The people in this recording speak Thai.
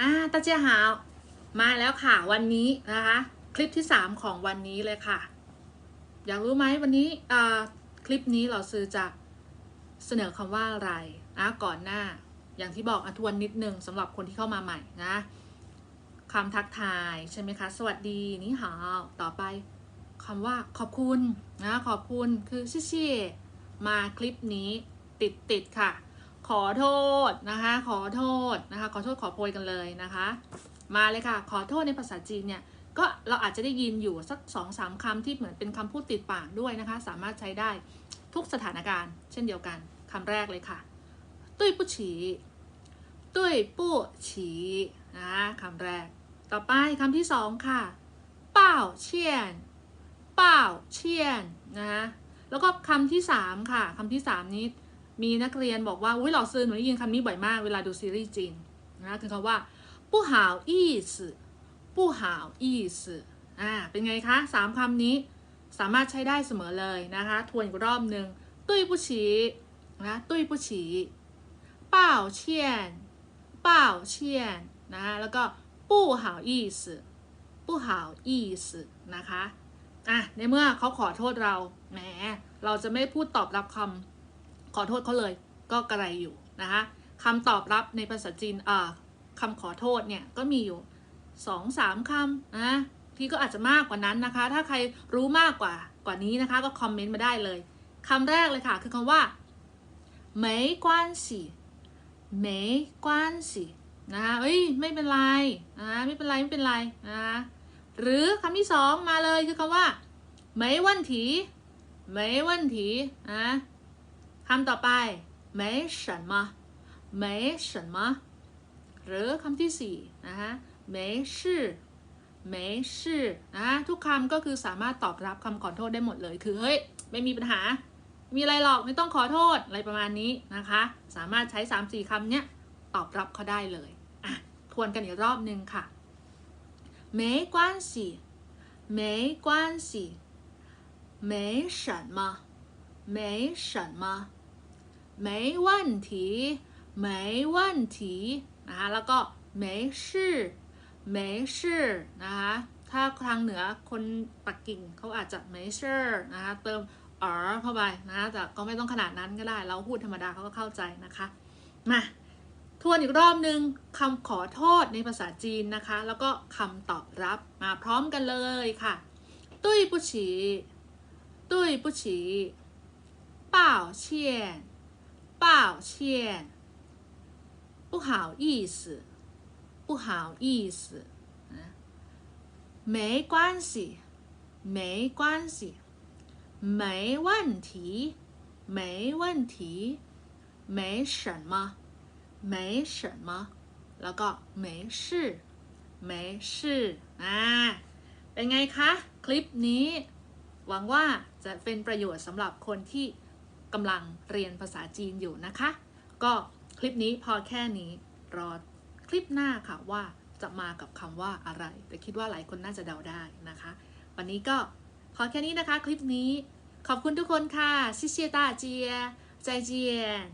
อ่าตาเจียหาวมาแล้วค่ะวันนี้นะคะ คลิปที่ 3 ของวันนี้เลยค่ะ อยากรู้ไหมวันนี้อ่าคลิปนี้เราซื้อจะเสนอคำว่าอะไรนะก่อนหน้า อย่างที่บอกอทวนนิดนึงสำหรับคนที่เข้ามาใหม่นะคำทักทายใช่ไหมคะ สวัสดีนี่หาวต่อไปคำว่าขอบคุณนะขอบคุณคือชิชิมาคลิปนี้ติดติดๆค่ะ ขอโทษนะคะ ขอโทษนะคะ ขอโทษขอโพยกันเลยนะคะ มาเลยค่ะ ขอโทษในภาษาจีนเนี่ยก็เราอาจจะได้ยินอยู่สักสองสามคำที่เหมือนเป็นคำพูดติดปากด้วยนะคะ สามารถใช้ได้ทุกสถานการณ์ เช่นเดียวกันคำแรกเลยค่ะตุ้ยผู้ฉีตุ้ยผู้ฉีนะคำแรก ต่อไปคำที่สองค่ะเป้าเชียนเป้าเชียนนะคะแล้วก็คำที่สามค่ะคำที่สามนี้ มีนักเรียนบอกว่าอุ้ยหล่อซื้อหนูได้ยินคำนี้บ่อยมากเวลาดูซีรีส์จีนนะคือคำว่าผู้หาวอี้สือผู้หาวอี้สื่ออ่าเป็นไงคะสามคำนี้สามารถใช้ได้เสมอเลยนะคะทวนอีกรอบหนึ่งตุ้ยผู้ฉีนะตุ้ยผู้ฉีเป้าเชียนเป้าเชียนนะแล้วก็ผู้หาวอี้สือผู้หาวอี้สื่อนะคะ อะ ในเมื่อเขาขอโทษเรา แหม เราจะไม่พูดตอบรับคำ ขอโทษเขาเลยก็กระไรอยู่นะคะคำตอบรับในภาษาจีนคำขอโทษเนี่ยก็มีอยู่สองสามคำนะที่ก็อาจจะมากกว่านั้นนะคะ ถ้าใครรู้มากกว่ากว่านี้นะคะ ก็คอมเมนต์มาได้เลยคำแรกเลยค่ะ คือคำว่าไม่กวนสีไม่กวนสีนะเฮ้ยไม่เป็นไรนะไม่เป็นไรไม่เป็นไรนะหรือคำที่สองมาเลยคือคำว่าไม่วันถีไม่วันถีนะ คำต่อไป没什么没什么หรือคำที่สี่นะคะ没事没事นะทุกคำก็คือสามารถตอบรับคำขอโทษได้หมดเลย คือเฮ้ยไม่มีปัญหา มีอะไรหรอกไม่ต้องขอโทษอะไรประมาณนี้นะคะ สามารถใช้ 3 4คำเนี้ยตอบรับเขาได้เลยอ่ะทวนกันอีกรอบนึงค่ะ没关系没关系没什么没什么 ไม่วันทีไม่วันทีนะคะแล้วก็ไม่ชื่อไม่ชื่อนะคะถ้าทางเหนือคนปักกิ่งเขาอาจจะไม่ชื่อนะคะเติมเออเข้าไปนะแต่ก็ไม่ต้องขนาดนั้นก็ได้ เราพูดธรรมดาเขาก็เข้าใจนะคะมาทวนอีกรอบหนึ่งคำขอโทษในภาษาจีนนะคะ แล้วก็คำตอบรับมาพร้อมกันเลยค่ะ ตุ้ยปุฉีตุ้ยปุฉีเป่าเชียน เป้าเชียน不好意思不好意思啊没关系没关系没问题没问题没什么没什么แล้วก็没事没事อ่าเป็นไงคะ คลิปนี้ หวังว่าจะเป็นประโยชน์สำหรับคนที่ กำลังเรียนภาษาจีนอยู่นะคะ ก็คลิปนี้พอแค่นี้รอคลิปหน้าค่ะว่าจะมากับคำว่าอะไร แต่คิดว่าหลายคนน่าจะเดาได้นะคะ วันนี้ก็พอแค่นี้นะคะ คลิปนี้ขอบคุณทุกคนค่ะซิเชียตาเจียใจเจียน